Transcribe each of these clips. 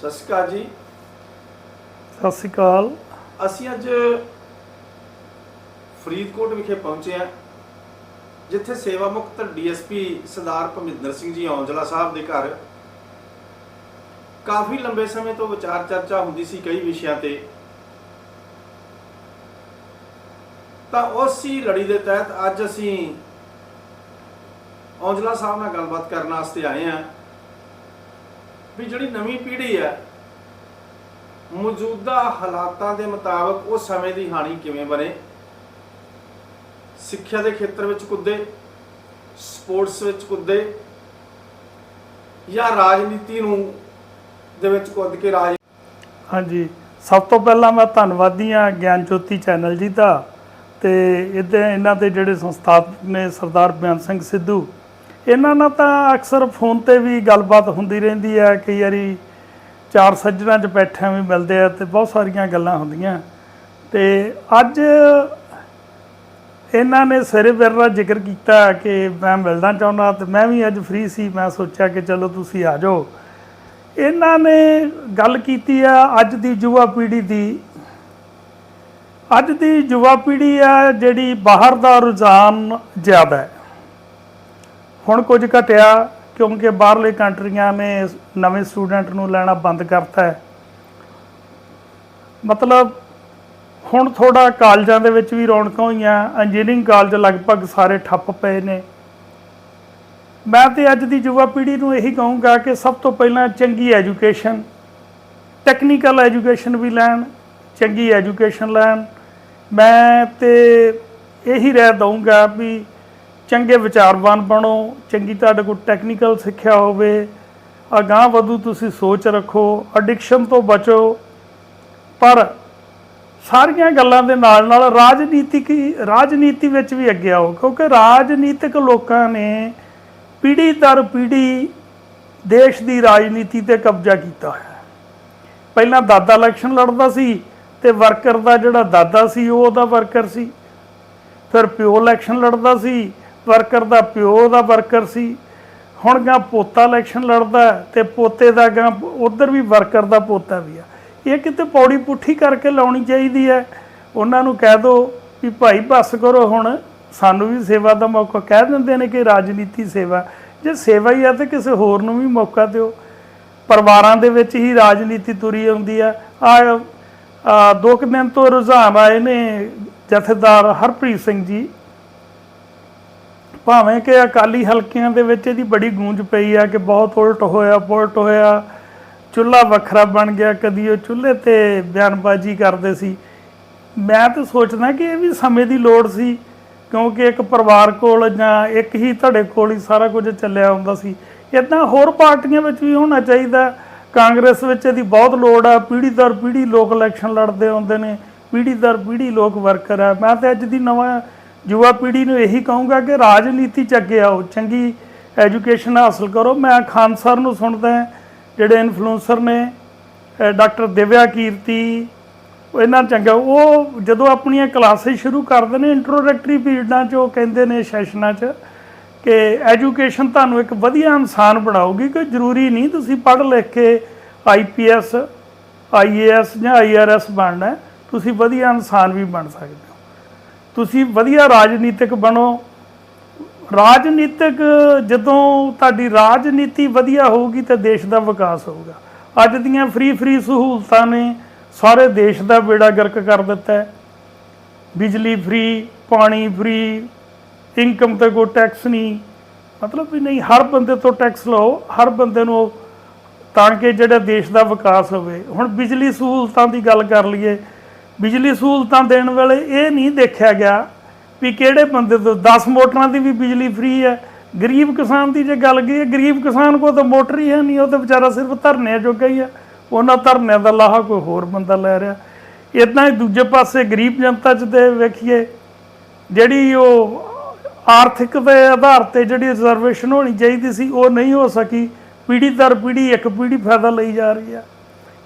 ਸਤਿ ਸ਼੍ਰੀ ਅਕਾਲ ਜੀ। ਸਤਿ ਸ਼੍ਰੀ ਅਕਾਲ। ਅਸੀਂ ਅੱਜ ਫਰੀਦਕੋਟ ਵਿਖੇ ਪਹੁੰਚੇ ਹਾਂ ਜਿੱਥੇ ਸੇਵਾ ਮੁਕਤ ਡੀਐਸਪੀ ਸਰਦਾਰ ਭਮਿੰਦਰ ਸਿੰਘ ਜੀ ਔਂਜਲਾ ਸਾਹਿਬ ਦੇ ਘਰ ਕਾਫੀ ਲੰਬੇ ਸਮੇਂ ਤੋਂ ਵਿਚਾਰ ਚਰਚਾ ਹੁੰਦੀ ਸੀ ਕਈ ਵਿਸ਼ਿਆਂ ਤੇ। ਤਾਂ ਉਸੇ ਲੜੀ ਦੇ ਤਹਿਤ ਅੱਜ ਅਸੀਂ ਔਂਜਲਾ ਸਾਹਿਬ ਨਾਲ ਗੱਲਬਾਤ ਕਰਨ ਵਾਸਤੇ ਆਏ ਹਾਂ। ਵੀ ਜਿਹੜੀ ਨਵੀਂ ਪੀੜ੍ਹੀ ਹੈ, ਮੌਜੂਦਾ ਹਾਲਾਤਾਂ ਦੇ ਮੁਤਾਬਕ ਉਹ ਸਮੇਂ ਦੀ ਹਾਨੀ ਕਿਵੇਂ ਬਣੇ? ਸਿੱਖਿਆ ਦੇ ਖੇਤਰ ਵਿੱਚ ਕੁੱਦੇ, ਸਪੋਰਟਸ ਵਿੱਚ ਕੁੱਦੇ, ਜਾਂ ਰਾਜਨੀਤੀ ਨੂੰ ਦੇ ਵਿੱਚ ਕੁੱਦ ਕੇ ਰਾਜ ਹਾਂਜੀ, ਸਭ ਤੋਂ ਪਹਿਲਾਂ ਮੈਂ ਧੰਨਵਾਦੀ ਹਾਂ ਗਿਆਨ ਜੋਤੀ ਚੈਨਲ ਜੀ ਦਾ ਤੇ ਇਹਦੇ ਇਹਨਾਂ ਦੇ ਜਿਹੜੇ ਸੰਸਥਾਪਕ ਨੇ ਸਰਦਾਰ ਬਿਆਨ ਸਿੰਘ ਸਿੱਧੂ ਇਹਨਾਂ ਨਾਲ ਤਾਂ ਅਕਸਰ ਫੋਨ ਤੇ ਵੀ ਗੱਲਬਾਤ ਹੁੰਦੀ ਰਹਿੰਦੀ ਹੈ, ਕਈ ਵਾਰੀ ਚਾਰ ਸੱਜਣਾਂ 'ਚ ਬੈਠਿਆਂ ਵੀ ਮਿਲਦੇ ਆ ਤੇ ਬਹੁਤ ਸਾਰੀਆਂ ਗੱਲਾਂ ਹੁੰਦੀਆਂ। ਤੇ ਅੱਜ ਇਹਨਾਂ ਨੇ ਸਵੇਰੇ ਮੇਰੇ ਨਾਲ ਜ਼ਿਕਰ ਕੀਤਾ ਕਿ ਮੈਂ ਮਿਲਣਾ ਚਾਹੁੰਦਾ ਤੇ ਮੈਂ ਵੀ ਅੱਜ ਫ੍ਰੀ ਸੀ, ਮੈਂ ਸੋਚਿਆ ਕਿ ਚਲੋ ਤੁਸੀਂ ਆ ਜਾਓ। ਇਹਨਾਂ ਨੇ ਗੱਲ ਕੀਤੀ ਆ ਅੱਜ ਦੀ ਯੁਵਾ ਪੀੜ੍ਹੀ ਦੀ। ਅੱਜ ਦੀ ਯੁਵਾ ਪੀੜ੍ਹੀ ਆ ਜਿਹੜੀ ਬਾਹਰ ਦਾ ਰੁਝਾਨ ਜ਼ਿਆਦਾ ਹੈ। ਹੁਣ ਕੁਝ ਘਟਿਆ ਕਿਉਂਕਿ ਬਾਹਰਲੇ ਕੰਟਰੀਆਂ ਨੇ ਨਵੇਂ ਸਟੂਡੈਂਟ ਨੂੰ ਲੈਣਾ ਬੰਦ ਕਰਤਾ ਹੈ। ਮਤਲਬ ਹੁਣ ਥੋੜਾ ਕਾਲਜਾਂ ਦੇ ਵਿੱਚ ਵੀ ਰੌਣਕਾਂ ਹੋਈਆਂ ਇੰਜੀਨੀਅਰਿੰਗ ਕਾਲਜ ਲਗਭਗ ਸਾਰੇ ਠੱਪ ਪਏ ਨੇ। ਮੈਂ ਤੇ ਅੱਜ ਦੀ ਯੁਵਾ ਪੀੜ੍ਹੀ ਨੂੰ ਇਹੀ ਕਹੂੰਗਾ ਕਿ ਸਭ ਤੋਂ ਪਹਿਲਾਂ ਚੰਗੀ ਐਜੂਕੇਸ਼ਨ ਟੈਕਨੀਕਲ ਐਜੂਕੇਸ਼ਨ ਵੀ ਲੈਣ, ਚੰਗੀ ਐਜੂਕੇਸ਼ਨ ਲੈਣ। ਮੈਂ ਤੇ ਇਹੀ ਰਹਿ ਦਊਂਗਾ ਵੀ ਚੰਗੇ ਵਿਚਾਰਵਾਨ ਬਣੋ, ਚੰਗੀ ਤੁਹਾਡੇ ਕੋਲ ਟੈਕਨੀਕਲ ਸਿੱਖਿਆ ਹੋਵੇ, ਅਗਾਂਹ ਵਧੂ ਤੁਸੀਂ ਸੋਚ ਰੱਖੋ ਐਡਿਕਸ਼ਨ ਤੋਂ ਬਚੋ। ਪਰ ਸਾਰੀਆਂ ਗੱਲਾਂ ਦੇ ਨਾਲ ਨਾਲ ਰਾਜਨੀਤਿਕ ਰਾਜਨੀਤੀ ਵਿੱਚ ਵੀ ਅੱਗੇ ਆਓ, ਕਿਉਂਕਿ ਰਾਜਨੀਤਿਕ ਲੋਕਾਂ ਨੇ ਪੀੜ੍ਹੀ ਦਰ ਪੀੜ੍ਹੀ ਦੇਸ਼ ਦੀ ਰਾਜਨੀਤੀ ਤੇ ਕਬਜ਼ਾ ਕੀਤਾ ਹੋਇਆ। ਪਹਿਲਾਂ ਦਾਦਾ ਇਲੈਕਸ਼ਨ ਲੜਦਾ ਸੀ ਤੇ ਵਰਕਰ ਦਾ ਜਿਹੜਾ ਦਾਦਾ ਸੀ, ਉਹ ਉਹਦਾ ਵਰਕਰ ਸੀ। ਫਿਰ ਪਿਓ ਇਲੈਕਸ਼ਨ ਲੜਦਾ ਸੀ ਵਰਕਰ ਦਾ ਪਿਓ ਦਾ ਵਰਕਰ ਸੀ। ਹੁਣ ਗਾ ਪੋਤਾ ਇਲੈਕਸ਼ਨ ਲੜਦਾ ਹੈ ਤੇ ਪੋਤੇ ਦਾ ਗਾ ਉਧਰ ਵੀ ਵਰਕਰ ਦਾ ਪੋਤਾ ਵੀ ਆ। ਇਹ ਕਿਤੇ ਪੌੜੀ ਪੁੱਠੀ ਕਰਕੇ ਲਾਉਣੀ ਚਾਹੀਦੀ ਹੈ। ਉਹਨਾਂ ਨੂੰ ਕਹਿ ਦਿਓ ਵੀ ਭਾਈ ਬੱਸ ਕਰੋ ਹੁਣ। ਸਾਨੂੰ ਵੀ ਸੇਵਾ ਦਾ ਮੌਕਾ ਕਹਿ ਦਿੰਦੇ ਨੇ ਕਿ ਰਾਜਨੀਤੀ ਸੇਵਾ। ਜੇ ਸੇਵਾ ਹੀ ਆ ਤੇ ਕਿਸੇ ਹੋਰ ਨੂੰ ਵੀ ਮੌਕਾ ਦਿਓ। ਪਰਿਵਾਰਾਂ ਦੇ ਵਿੱਚ ਹੀ ਰਾਜਨੀਤੀ ਤੁਰੀ ਆਉਂਦੀ ਆ। ਆ ਦੋ ਕੁ ਦਿਨ ਤੋਂ ਰੁਝਾਨ ਆਏ ਨੇ ਜਥੇਦਾਰ ਹਰਪ੍ਰੀਤ ਸਿੰਘ ਜੀ। ਭਾਵੇਂ ਕਿ ਅਕਾਲੀ ਹਲਕਿਆਂ ਦੇ ਵਿੱਚ ਇਹਦੀ ਬੜੀ ਗੂੰਜ ਪਈ ਆ ਕਿ ਬਹੁਤ ਉਲਟ ਹੋਇਆ, ਪੁਲਟ ਹੋਇਆ, ਚੁੱਲ੍ਹਾ ਵੱਖਰਾ ਬਣ ਗਿਆ, ਕਦੀ ਉਹ ਚੁੱਲ੍ਹੇ ਤੇ ਬਿਆਨਬਾਜ਼ੀ ਕਰਦੇ ਸੀ। ਮੈਂ ਤਾਂ ਸੋਚਦਾ ਕਿ ਇਹ ਵੀ ਸਮੇਂ ਦੀ ਲੋੜ ਸੀ, ਕਿਉਂਕਿ ਇੱਕ ਪਰਿਵਾਰ ਕੋਲ ਜਾਂ ਇੱਕ ਹੀ ਧੜੇ ਕੋਲ ਹੀ ਸਾਰਾ ਕੁਝ ਚੱਲਿਆ ਹੁੰਦਾ ਸੀ। ਇਦਾਂ ਹੋਰ ਪਾਰਟੀਆਂ ਵਿੱਚ ਵੀ ਹੋਣਾ ਚਾਹੀਦਾ। ਕਾਂਗਰਸ ਵਿੱਚ ਇਹਦੀ ਬਹੁਤ ਲੋੜ ਆ, ਪੀੜ੍ਹੀ ਦਰ ਪੀੜ੍ਹੀ ਲੋਕ ਇਲੈਕਸ਼ਨ ਲੜਦੇ ਆਉਂਦੇ ਨੇ, ਪੀੜ੍ਹੀ ਦਰ ਪੀੜ੍ਹੀ ਲੋਕ ਵਰਕਰ ਆ। ਮੈਂ ਤਾਂ ਅੱਜ ਦੀ ਨਵਾਂ ਯੁਵਾ ਪੀੜ੍ਹੀ ਨੂੰ ਇਹੀ ਕਹੂੰਗਾ ਕਿ ਰਾਜਨੀਤੀ ਚ ਅੱਗੇ ਆਓ, ਚੰਗੀ ਐਜੂਕੇਸ਼ਨ ਹਾਸਲ ਕਰੋ। ਮੈਂ ਖਾਨ ਸਰ ਨੂੰ ਸੁਣਦਾ ਜਿਹੜੇ ਇਨਫਲੂਐਂਸਰ ਨੇ ਡਾਕਟਰ ਦਿਵਿਆ ਕੀਰਤੀ ਇਹਨਾਂ ਚੰਗਾ, ਉਹ ਜਦੋਂ ਆਪਣੀਆਂ ਕਲਾਸਿਸ ਸ਼ੁਰੂ ਕਰਦੇ ਨੇ ਇੰਟਰੋਡਕਟਰੀ ਪੀਰੀਅਡਾਂ 'ਚ ਉਹ ਕਹਿੰਦੇ ਨੇ ਸੈਸ਼ਨਾਂ 'ਚ ਕਿ ਐਜੂਕੇਸ਼ਨ ਤੁਹਾਨੂੰ ਇੱਕ ਵਧੀਆ ਇਨਸਾਨ ਬਣਾਉਗੀ ਕਿ ਜ਼ਰੂਰੀ ਨਹੀਂ ਤੁਸੀਂ ਪੜ੍ਹ ਲਿਖ ਕੇ ਆਈਪੀਐਸ ਆਈਏਐਸ ਜਾਂ ਆਈਆਰਐਸ ਬਣਨਾ ਤੁਸੀਂ ਵਧੀਆ ਇਨਸਾਨ ਵੀ ਬਣ ਸਕਦੇ ਹੋ। ਤੁਸੀਂ ਵਧੀਆ ਰਾਜਨੀਤਿਕ ਬਣੋ। ਰਾਜਨੀਤਿਕ ਜਦੋਂ ਤੁਹਾਡੀ ਰਾਜਨੀਤੀ ਵਧੀਆ ਹੋਊਗੀ ਤਾਂ ਦੇਸ਼ ਦਾ ਵਿਕਾਸ ਹੋਊਗਾ। ਅੱਜ ਦੀਆਂ ਫ੍ਰੀ ਫ੍ਰੀ ਸਹੂਲਤਾਂ ਨੇ ਸਾਰੇ ਦੇਸ਼ ਦਾ ਬੇੜਾ ਗਰਕ ਕਰ ਦਿੱਤਾ ਹੈ। ਬਿਜਲੀ ਫ੍ਰੀ ਪਾਣੀ ਫ੍ਰੀ ਇਨਕਮ ਤੇ ਕੋਈ ਟੈਕਸ ਨਹੀਂ। ਮਤਲਬ ਵੀ ਨਹੀਂ, ਹਰ ਬੰਦੇ ਤੋਂ ਟੈਕਸ ਲਓ, ਹਰ ਬੰਦੇ ਨੂੰ ਤਾਂ ਕਿ ਜਿਹੜਾ ਦੇਸ਼ ਦਾ ਵਿਕਾਸ ਹੋਵੇ। ਹੁਣ ਬਿਜਲੀ ਸਹੂਲਤਾਂ ਦੀ ਗੱਲ ਕਰ ਲਈਏ ਬਿਜਲੀ ਸਹੂਲਤਾਂ ਦੇਣ ਵੇਲੇ ਇਹ ਨਹੀਂ ਦੇਖਿਆ ਗਿਆ ਵੀ ਕਿਹੜੇ ਬੰਦੇ ਤੋਂ 10 ਮੋਟਰਾਂ ਦੀ ਵੀ ਬਿਜਲੀ ਫ੍ਰੀ ਹੈ। ਗਰੀਬ ਕਿਸਾਨ ਦੀ ਜੇ ਗੱਲ ਗਈ ਗਰੀਬ ਕਿਸਾਨ ਕੋਲ ਤਾਂ ਮੋਟਰ ਹੀ ਹੈ ਨਹੀਂ, ਉਹ ਤਾਂ ਵਿਚਾਰਾ ਸਿਰਫ ਧਰਨੇ ਜੋਗਾ ਹੀ ਆ ਉਹਨਾਂ ਧਰਨਿਆਂ ਦਾ ਲਾਹਾ ਕੋਈ ਹੋਰ ਬੰਦਾ ਲੈ ਰਿਹਾ। ਇਦਾਂ ਹੀ ਦੂਜੇ ਪਾਸੇ ਗਰੀਬ ਜਨਤਾ 'ਚ ਤੇ ਵੇਖੀਏ, ਜਿਹੜੀ ਉਹ ਆਰਥਿਕ ਦੇ ਆਧਾਰ ਤੇ ਜਿਹੜੀ ਰਿਜ਼ਰਵੇਸ਼ਨ ਹੋਣੀ ਚਾਹੀਦੀ ਸੀ, ਉਹ ਨਹੀਂ ਹੋ ਸਕੀ। ਪੀੜ੍ਹੀ ਦਰ ਪੀੜ੍ਹੀ, ਇੱਕ ਪੀੜ੍ਹੀ ਫਾਇਦਾ ਲਈ ਜਾ ਰਹੀ ਆ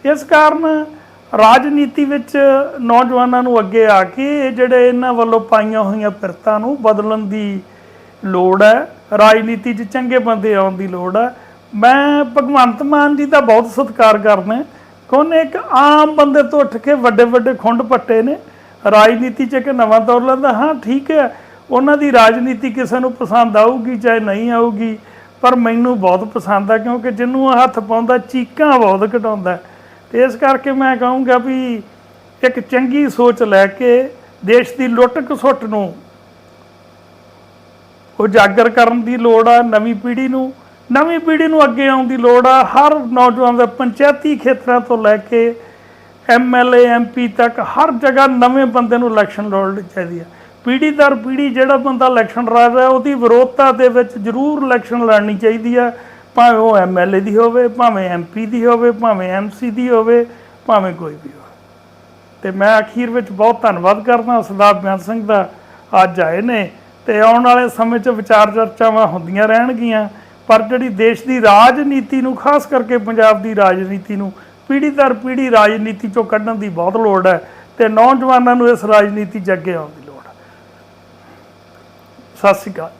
ਇਸ ਕਾਰਨ ਰਾਜਨੀਤੀ ਵਿੱਚ ਨੌਜਵਾਨਾਂ ਨੂੰ ਅੱਗੇ ਆ ਕੇ ਇਹ ਜਿਹੜੇ ਇਹਨਾਂ ਵੱਲੋਂ ਪਾਈਆਂ ਹੋਈਆਂ ਪਿਰਤਾਂ ਨੂੰ ਬਦਲਣ ਦੀ ਲੋੜ ਹੈ, ਰਾਜਨੀਤੀ 'ਚ ਚੰਗੇ ਬੰਦੇ ਆਉਣ ਦੀ ਲੋੜ ਹੈ। ਮੈਂ ਭਗਵੰਤ ਮਾਨ ਜੀ ਦਾ ਬਹੁਤ ਸਤਿਕਾਰ ਕਰਦਾ ਕਿ ਇੱਕ ਆਮ ਬੰਦੇ ਤੋਂ ਉੱਠ ਕੇ ਵੱਡੇ ਵੱਡੇ ਖੁੰਡ ਪੱਟੇ ਨੇ। ਰਾਜਨੀਤੀ 'ਚ ਇੱਕ ਨਵਾਂ ਦੌਰ ਲੈਂਦਾ, ਹਾਂ, ਠੀਕ ਹੈ, ਉਹਨਾਂ ਦੀ ਰਾਜਨੀਤੀ ਕਿਸੇ ਨੂੰ ਪਸੰਦ ਆਊਗੀ ਚਾਹੇ ਨਹੀਂ ਆਊਗੀ, ਪਰ ਮੈਨੂੰ ਬਹੁਤ ਪਸੰਦ ਆ ਕਿਉਂਕਿ ਜਿਹਨੂੰ ਉਹ ਹੱਥ ਪਾਉਂਦਾ, ਚੀਕਾਂ ਬਹੁਤ ਘਟਾਉਂਦਾ। ਤੇ ਇਸ ਕਰਕੇ ਮੈਂ ਕਹੂੰਗਾ ਵੀ ਇੱਕ ਚੰਗੀ ਸੋਚ ਲੈ ਕੇ ਦੇਸ਼ ਦੀ ਲੁੱਟ ਖਸੁੱਟ ਨੂੰ ਉਜਾਗਰ ਕਰਨ ਦੀ ਲੋੜ ਆ, ਨਵੀਂ ਪੀੜ੍ਹੀ ਨੂੰ। ਨਵੀਂ ਪੀੜ੍ਹੀ ਨੂੰ ਅੱਗੇ ਆਉਣ ਦੀ ਲੋੜ ਆ, ਹਰ ਨੌਜਵਾਨ ਦਾ ਪੰਚਾਇਤੀ ਖੇਤਰਾਂ ਤੋਂ ਲੈ ਕੇ ਐਮਐਲਏ ਐਮਪੀ ਤੱਕ ਹਰ ਜਗ੍ਹਾ ਨਵੇਂ ਬੰਦੇ ਨੂੰ ਇਲੈਕਸ਼ਨ ਲੜਨੀ ਚਾਹੀਦੀ ਆ। ਪੀੜ੍ਹੀ ਦਰ ਪੀੜ੍ਹੀ ਜਿਹੜਾ ਬੰਦਾ ਇਲੈਕਸ਼ਨ ਲੜ ਰਿਹਾ, ਉਹਦੀ ਵਿਰੋਧਤਾ ਦੇ ਵਿੱਚ ਜ਼ਰੂਰ ਇਲੈਕਸ਼ਨ ਲੜਨੀ ਚਾਹੀਦੀ ਆ। ਭਾਵੇਂ ਉਹ ਐਮਐਲਏ ਦੀ ਹੋਵੇ, ਭਾਵੇਂ ਐਮਪੀ ਦੀ ਹੋਵੇ, ਭਾਵੇਂ ਐਮਸੀ ਦੀ ਹੋਵੇ, ਭਾਵੇਂ ਕੋਈ ਵੀ ਹੋਵੇ। ਤੇ ਮੈਂ ਅਖੀਰ ਵਿੱਚ ਬਹੁਤ ਧੰਨਵਾਦ ਕਰਦਾ, ਸਰਦਾਰ ਬੇਅੰਤ ਸਿੰਘ ਦਾ ਅੱਜ ਆਏ ਨੇ ਤੇ ਆਉਣ ਵਾਲੇ ਸਮੇਂ 'ਚ ਵਿਚਾਰ ਚਰਚਾਵਾਂ ਹੁੰਦੀਆਂ ਰਹਿਣਗੀਆਂ, ਪਰ ਜਿਹੜੀ ਦੇਸ਼ ਦੀ ਰਾਜਨੀਤੀ ਨੂੰ, ਖਾਸ ਕਰਕੇ ਪੰਜਾਬ ਦੀ ਰਾਜਨੀਤੀ ਨੂੰ, ਪੀੜ੍ਹੀ ਦਰ ਪੀੜ੍ਹੀ ਰਾਜਨੀਤੀ 'ਚੋਂ ਕੱਢਣ ਦੀ ਬਹੁਤ ਲੋੜ ਹੈ ਤੇ ਨੌਜਵਾਨਾਂ ਨੂੰ ਇਸ ਰਾਜਨੀਤੀ 'ਚ ਅੱਗੇ ਆਉਣ ਦੀ ਲੋੜ ਹੈ। ਸਤਿ ਸ਼੍ਰੀ ਅਕਾਲ।